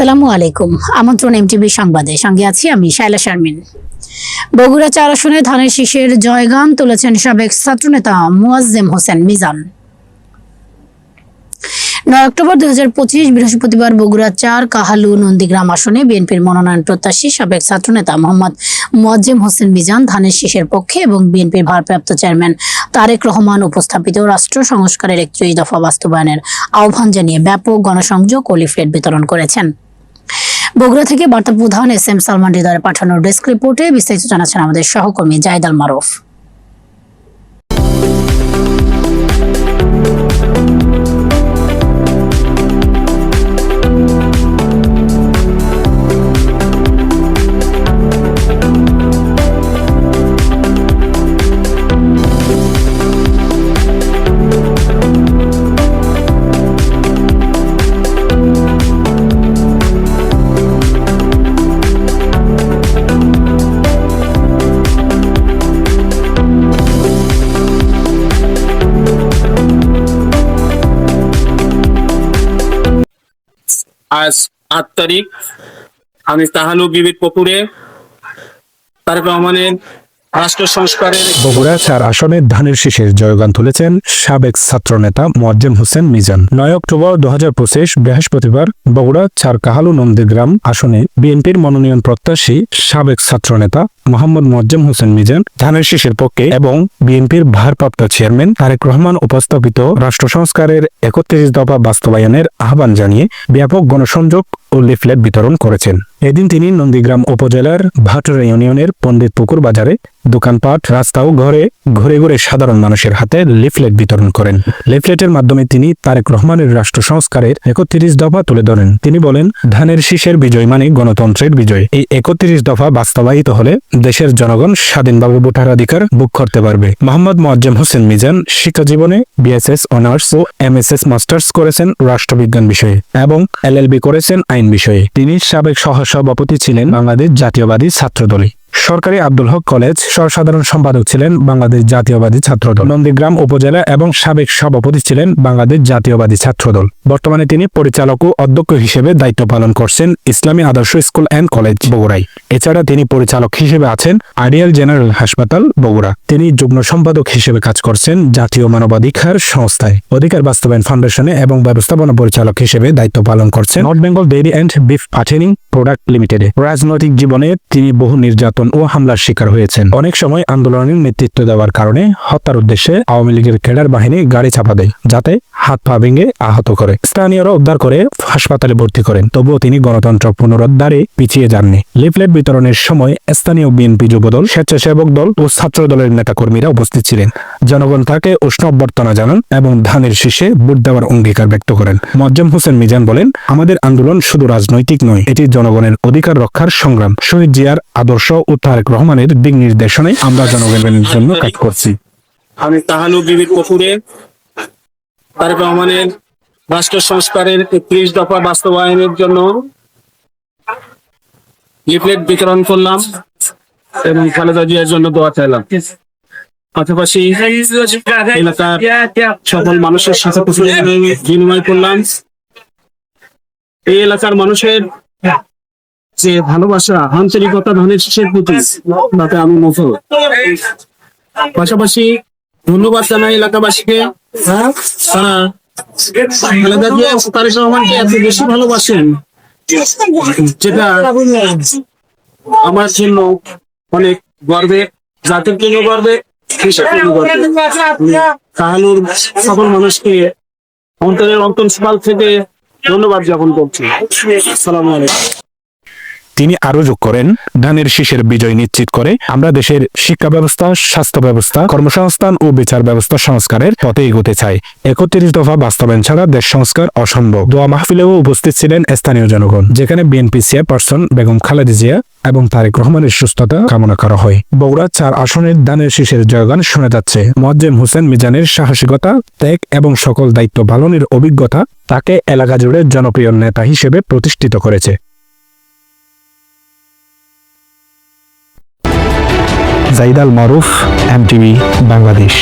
আসসালামু আলাইকুম। আমন্ত্রণ এমটিভি সংবাদে। সঙ্গে আছি আমি শাইলা শারমিন। বগুড়া চার আসনে ধানের শীষের জয়গান তুলেছেন সাবেক ছাত্রনেতা মুয়াজ্জেম হোসেন মিজান। নয় অক্টোবর দুই হাজার পঁচিশ বৃহস্পতিবার বগুড়া চার কাহালু নন্দীগ্রাম আসনে বিএনপির মনোনয়ন প্রত্যাশী সাবেক ছাত্রনেতা মোহাম্মদ মোয়াজ্জেম হোসেন মিজান ধানের শীষের পক্ষে এবং বিএনপির ভারপ্রাপ্ত চেয়ারম্যান তারেক রহমান উপস্থাপিত রাষ্ট্র সংস্কারের একত্রিশ দফা বাস্তবায়নের আহ্বান জানিয়ে ব্যাপক গণসংযোগ ও লিফলেট বিতরণ করেছেন। বগুড়া থেকে বার্তা প্রধান এস এম সালমান হৃদয়ের পাঠানো ডেস্ক রিপোর্টে বিস্তারিত জানাচ্ছেন আমাদের সহকর্মী জায়দাল মারুফ। আজ আট তারিখ। আমি তাহালু বিবির পুকুরে তারেক রহমানের রাষ্ট্র সংস্কারের বগুড়া চার আসনের ধানের শীষের জয়গান তুলেছেন সাবেক ছাত্রনেতা মোয়াজ্জেম হোসেন মিজান। নয় অক্টোবর দু হাজার পঁচিশ বৃহস্পতিবার বগুড়া চার কাহালু নন্দীগ্রাম আসনে বিএনপির মনোনয়ন প্রত্যাশী সাবেক ছাত্রনেতা মোহাম্মদ মোয়াজ্জেম হোসেন মিজান, ধানের শীষের পক্ষে এবং বিএনপির ভারপ্রাপ্ত চেয়ারম্যান তারেক রহমান উপস্থাপিত রাষ্ট্র সংস্কারের একত্রিশ দফা বাস্তবায়নের আহ্বান জানিয়ে ব্যাপক গণসংযোগ ও লিফলেট বিতরণ করেছেন। এদিন তিনি নন্দীগ্রাম উপজেলার ভাটরা ইউনিয়নের পণ্ডিত পুকুর বাজারে দোকানপাট, রাস্তা ও ঘরে ঘুরে ঘুরে সাধারণ মানুষের হাতে লিফলেট বিতরণ করেন। লিফলেটের মাধ্যমে তিনি তারেক রহমানের রাষ্ট্র সংস্কারের একত্রিশ দফা তুলে ধরেন। তিনি বলেন, ধানের শীষের বিজয় মানে গণতন্ত্রের বিজয়। এই একত্রিশ দফা বাস্তবায়িত হলে দেশের জনগণ স্বাধীনভাবে ভোটাধিকার ভোগ করতে পারবে। মোহাম্মদ মোয়াজ্জেম হোসেন মিজান শিক্ষা জীবনে বিএসএস অনার্স ও এমএসএস মাস্টার্স করেছেন রাষ্ট্রবিজ্ঞান বিষয়ে এবং এলএলবি করেছেন আইন বিষয়ে। তিনি সাবেক সহসভাপতি ছিলেন বাংলাদেশ জাতীয়বাদী ছাত্রদলে। সরকারি আব্দুল হক কলেজ সহসাধারণ সম্পাদক ছিলেন বাংলাদেশ জাতীয়বাদী ছাত্রদল। নন্দীগ্রাম উপজেলা এবং সাবেক সভাপতি ছিলেন বাংলাদেশ জাতীয়বাদী ছাত্রদল। বর্তমানে তিনি পরিচালক ও অধ্যক্ষ হিসেবে দায়িত্ব পালন করছেন ইসলামী আদর্শ স্কুল অ্যান্ড কলেজ বগুড়াই এছাড়া তিনি পরিচালক হিসেবে আছেন আইডিয়াল জেনারেল হাসপাতাল বগুড়া। তিনি যুগ্ম সম্পাদক হিসেবে কাজ করছেন জাতীয় মানবাধিকার সংস্থায়। অধিকার বাস্তবায়ন ফাউন্ডেশনে এবং ব্যবস্থাপনা পরিচালক হিসেবে দায়িত্ব পালন করছেন north Bengal dairy and beef fattening product লিমিটেডে। রাজনৈতিক জীবনে তিনি বহু নির্যাতন ও হামলার শিকার হয়েছেন। অনেক সময় আন্দোলনের নেতৃত্ব দেওয়ার কারণে হত্যার উদ্দেশ্যে আওয়ামী লীগের ক্যাডার বাহিনী গাড়ি চাপা দেয়, যাতে হাত পা ভেঙে আহত করে। স্থানীয়রা উদ্ধার করে হাসপাতালে ভর্তি করেন, তবুও তিনি গণতন্ত্র পুনরুদ্ধারে পিছিয়ে যাননি। লিফলেট বিতরণের সময় স্থানীয় বিএনপি যুবদল, স্বেচ্ছাসেবক দল ও ছাত্র দলের নেতাকর্মীরা উপস্থিত ছিলেন। জনগণ তাকে উষ্ণ অভ্যর্থনা জানান এবং ধানের শীষে ভোট দেওয়ার অঙ্গীকার ব্যক্ত করেন। মজ্জম হোসেন মিজান বলেন, আমাদের আন্দোলন শুধু রাজনৈতিক নয়, এটি জনগণের অধিকার রক্ষার সংগ্রাম, শহীদ জিয়ার আদর্শ ও তারেক রহমানের দিক নির্দেশনায় আমরা জনগণের জন্য কাজ করছি। আমি তাহালু বিবির পুকুরে তারেক রহমানের রাষ্ট্র সংস্কারের একত্রিশ দফা বাস্তবায়নের জন্য লিফলেট বিতরণ করলাম এবং খালেদা জিয়ার জন্য দোয়া চাইলাম। পাশাপাশি এলাকার সকল মানুষের সাথে বিনিময় করলাম। এই এলাকার মানুষের যে ভালোবাসা, আন্তরিকতা, ধানের শীষের তাতে আমি মুখ পাশাপাশি ধন্যবাদ জানাই এলাকাবাসীকে। তারা রহমানকে এত বেশি ভালোবাসেন, যেটা আমার জন্য অনেক গর্বে জাতির জন্য গর্বে কাহালুর সকল মানুষকে অন্তরের অন্তঃস্থল থেকে ধন্যবাদ জ্ঞাপন করছি। আসসালামু আলাইকুম। তিনি আরও যোগ করেন ধানের শীষের বিজয় নিশ্চিত করে, আমরা দেশের শিক্ষা ব্যবস্থা, স্বাস্থ্য ব্যবস্থা, কর্মসংস্থান ও বিচার ব্যবস্থা সংস্কারের পথে এগোতে চাই। একত্রিশ দফা বাস্তবায়ন ছাড়া দেশ সংস্কার অসম্ভব। দোয়া মাহফিলেও উপস্থিত ছিলেন স্থানীয় জনগণ, যেখানে বিএনপি চেয়ারপারসন বেগম খালেদা জিয়া এবং তারেক রহমানের সুস্থতা কামনা করা হয়। বগুড়া চার আসনের দানের শীষের জয়গান শোনা যাচ্ছে। মজ্জেম হোসেন মিজানের সাহসিকতা, ত্যাগ এবং সকল দায়িত্ব পালনের অভিজ্ঞতা তাকে এলাকা জুড়ে জনপ্রিয় নেতা হিসেবে প্রতিষ্ঠিত করেছে। জাইদ মারুফ মারুফ এমটিভি বাংলাদেশ।